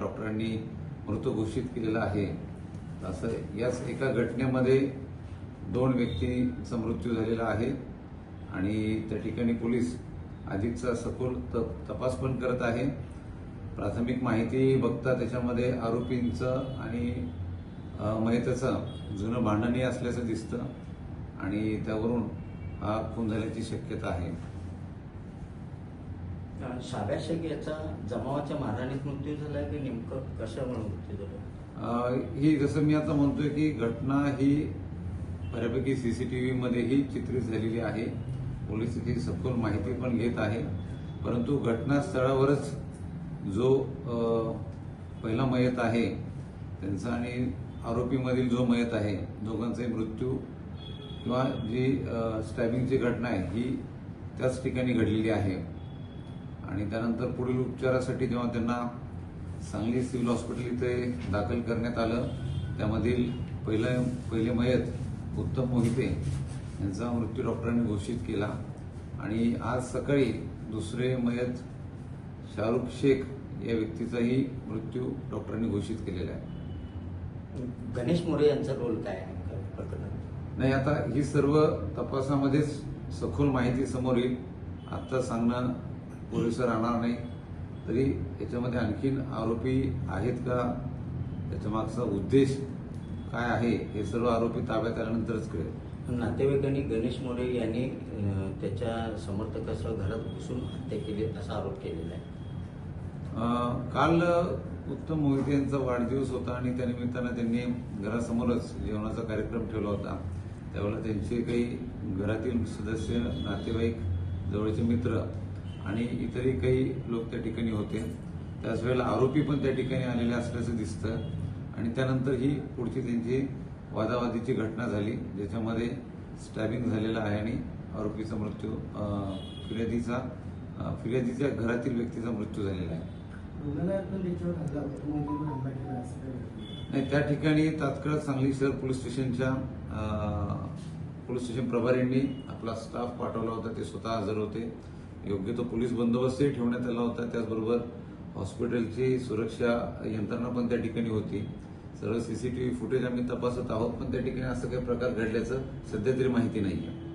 डॉक्टरांनी मृत घोषित केलेला आहे. असं याच एका घटनेमध्ये दोन व्यक्तींचा मृत्यू झालेला आहे आणि त्या ठिकाणी पोलीस अधिकचा सखोल त- तपास पण करत आहे. प्राथमिक माहिती बघता त्याच्यामध्ये आरोपींचं आणि अ, मयताचं जुनं भांडणही असल्याचं दिसतं आणि त्यावरून हा खून झाल्याची शक्यता आहे. शाब्या शेख याचा जमावाच्या मारहाणीत मृत्यू झाला की नेमकं कशामुळे मृत्यू झाला ही जसं मी आता म्हणतोय की घटना ही बऱ्यापैकी सीसीटीव्ही मध्येही चित्रित झालेली आहे. पोलीस तिथे सखोल माहिती पण घेत आहे. परंतु घटनास्थळावरच जो पहिला मयत आहे त्यांचा आणि आरोपीमधील जो मयत आहे दोघांचे मृत्यू किंवा जी स्टॅबिंगची घटना आहे ही त्याच ठिकाणी घडलेली आहे. आणि त्यानंतर पुढील उपचारासाठी जेव्हा त्यांना सांगली सिव्हिल हॉस्पिटल इथे दाखल करण्यात आलं त्यामधील पहिलं पहिले मयत उत्तम मोहिते यांचा मृत्यू डॉक्टरांनी घोषित केला. आणि आज सकाळी दुसरे मयत शाहरुख शेख या व्यक्तीचाही मृत्यू डॉक्टरांनी घोषित केलेला आहे. गणेश मोरे यांचा रोल काय नाही आता ही सर्व तपासामध्येच सखोल माहिती समोर येईल. आता सांगणं पुरेसं राहणार नाही. तरी याच्यामध्ये आणखीन आरोपी आहेत का? त्याच्या मागचा उद्देश काय आहे? हे सर्व आरोपी ताब्यात आल्यानंतरच कळेल. नातेवाईकांनी गणेश मोरे यांनी त्याच्या समर्थकासह घरात घुसून हत्या केली असा आरोप केलेला आहे. काल उत्तम मोहिते यांचा वाढदिवस होता आणि त्यानिमित्तानं त्यांनी घरासमोरच जेवणाचा कार्यक्रम ठेवला होता. त्यावेळेला त्यांचे काही घरातील सदस्य नातेवाईक जवळचे मित्र आणि इतरही काही लोक त्या ठिकाणी होते. त्याच वेळेला आरोपी पण त्या ठिकाणी आलेले असल्याचं दिसतं. आणि त्यानंतर ही पुढची त्यांची वादावादीची घटना झाली ज्याच्यामध्ये स्टॅबिंग झालेलं आहे आणि आरोपीचा मृत्यू फिर्यादीचा फिर्यादीच्या घरातील व्यक्तीचा मृत्यू झालेला आहे. नाही. त्या ठिकाणी तात्काळ सांगली शहर पोलीस स्टेशनच्या पोलीस स्टेशन प्रभारींनी आपला स्टाफ पाठवला होता ते स्वतः हजर होते. योग्य तो पोलीस बंदोबस्तही ठेवण्यात आला होता. त्याचबरोबर हॉस्पिटलची सुरक्षा यंत्रणा पण त्या ठिकाणी होती. सर्व सीसीटीव्ही फुटेज आम्ही तपासत आहोत पण त्या ठिकाणी असं काही प्रकार घडल्याचं सध्या तरी माहिती नाही आहे